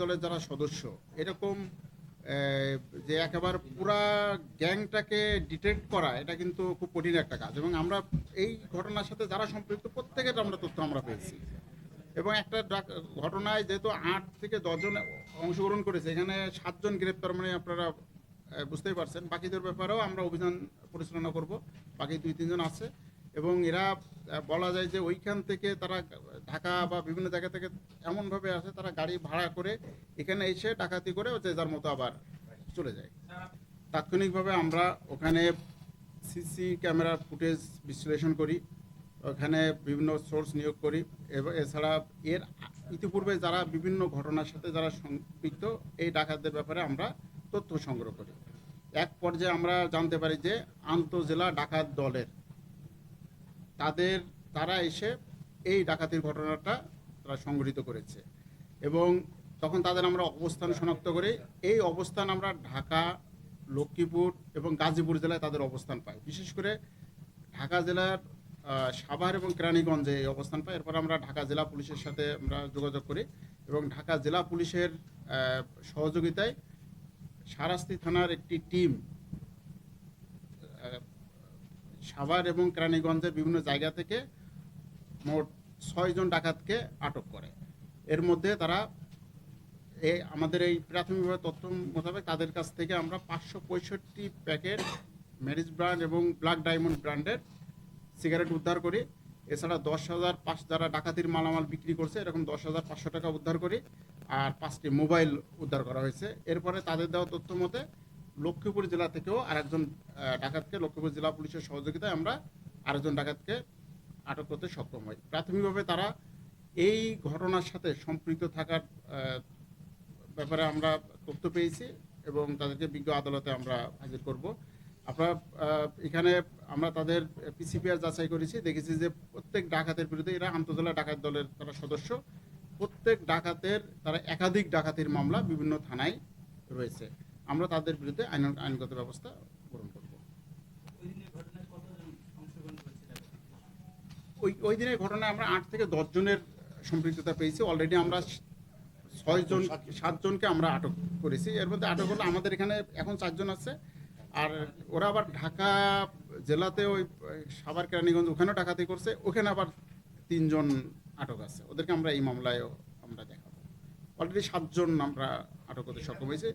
দলের যারা সদস্য, এরকম যে একেবারে পুরা গ্যাংটাকে ডিটেক্ট করা, এটা কিন্তু খুব কঠিন একটা কাজ। এবং আমরা এই ঘটনার সাথে যারা সম্পৃক্ত, প্রত্যেকের আমরা তথ্য আমরা পেয়েছি। এবং একটা ঘটনায় যেহেতু আট থেকে দশজন অংশগ্রহণ করেছে, এখানে সাতজন গ্রেপ্তার মানে আপনারা বুঝতেই পারছেন। বাকিদের ব্যাপারেও আমরা অভিযান পরিচালনা করব। বাকি দুই, তিনজন আছে। এবং এরা বলা যায় যে ওইখান থেকে তারা ঢাকা বা বিভিন্ন জায়গা থেকে এমনভাবে আসে, তারা গাড়ি ভাড়া করে এখানে এসে ডাকাতি করে যে যার মতো আবার চলে যায়। তাৎক্ষণিকভাবে আমরা ওখানে সিসি ক্যামেরার ফুটেজ বিশ্লেষণ করি, ওখানে বিভিন্ন সোর্স নিয়োগ করি এছাড়া এর ইতিপূর্বে যারা বিভিন্ন ঘটনার সাথে যারা সম্পৃক্ত, এই ডাকাতদের ব্যাপারে আমরা তথ্য সংগ্রহ করি। এক পর্যায়ে আমরা জানতে পারি যে আন্তজেলা ডাকাত দলের তাদের, তারা এসে এই ডাকাতির ঘটনাটা তারা সংঘটিত করেছে। এবং তখন তাদের আমরা অবস্থান শনাক্ত করি এই অবস্থান আমরা ঢাকা, লক্ষ্মীপুর এবং গাজীপুর জেলায় তাদের অবস্থান পাই। বিশেষ করে ঢাকা জেলার সাভার এবং কেরানীগঞ্জে এই অবস্থান পাই। এরপর আমরা ঢাকা জেলা পুলিশের সাথে আমরা যোগাযোগ করি এবং ঢাকা জেলা পুলিশের সহযোগিতায় সারাস্তি থানার একটি টিম সাভার এবং কেরানীগঞ্জের বিভিন্ন জায়গা থেকে মোট ছয়জন ডাকাতকে আটক করে। এর মধ্যে তারা এই আমাদের এই প্রাথমিকভাবে তথ্য মোতাবেক তাদের কাছ থেকে আমরা পাঁচশো পঁয়ষট্টি প্যাকেট ম্যারিজ ব্র্যান্ড এবং ব্ল্যাক ডায়মন্ড ব্র্যান্ডের সিগারেট উদ্ধার করি। এছাড়া দশ হাজার পাঁচ যারা ডাকাতির মালামাল বিক্রি করছে, এরকম দশ হাজার পাঁচশো টাকা উদ্ধার করি। আর পাঁচটি মোবাইল উদ্ধার করা হয়েছে। এরপরে তাদের দেওয়া তথ্য মতে লক্ষ্মীপুর জেলা থেকেও আরেকজন ডাকাতকে লক্ষ্মীপুর জেলা পুলিশের সহযোগিতায় আমরা আরেকজন ডাকাতকে আটক করতে সক্ষম হই। প্রাথমিকভাবে তারা এই ঘটনার সাথে সম্পৃক্ত থাকার ব্যাপারে আমরা তথ্য পেয়েছি এবং তাদেরকে বিজ্ঞ আদালতে আমরা হাজির করব। আপনারা এখানে আমরা তাদের পিসিপিআর যাচাই করেছি। দেখেছি যে প্রত্যেক ডাকাতের বিরুদ্ধে এরা আন্তজেলা ডাকাত দলের তারা সদস্য। প্রত্যেক ডাকাতের, তারা একাধিক ডাকাতির মামলা বিভিন্ন থানায় রয়েছে। আমরা তাদের বিরুদ্ধে আইন, আইনগত ব্যবস্থা গ্রহণ করব। ওই ওই দিনের ঘটনায় আমরা আট থেকে জনের সম্পৃক্ততা পেয়েছি। অলরেডি আমরা ছয়জন সাতজনকে আমরা আটক করেছি। এর মধ্যে আটক হলো আমাদের এখানে এখন চারজন আছে। আর ওরা আবার ঢাকা জেলাতে ওই সাভার, কেরানীগঞ্জ, ওখানেও ডাকাতি করছে। ওখানে আবার তিনজন আটক আছে। ওদেরকে আমরা এই মামলায়ও আমরা দেখাবো। অলরেডি সাতজন আমরা আটক করতে সক্ষম হয়েছি।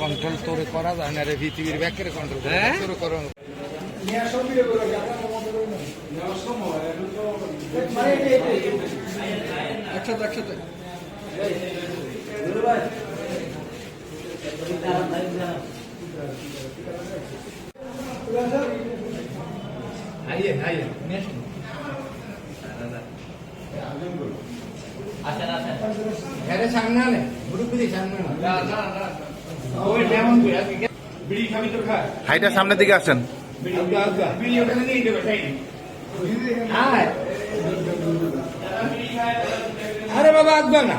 কন্ট্রোল তোরে করা যায় না রে পৃথিবীর ব্যাকের কন্ট্রোল করে তোরে করো। একসাথে একসাথে। সামনে আনে গ্রুপ ওই আজকে বিড়ি খাবি তো খা। হাইটা সামনের দিকে আসেন। বিড়ি বিড়ি ওখানে নিয়ে দেবে তাই আয় আরে বাবা আসবে না।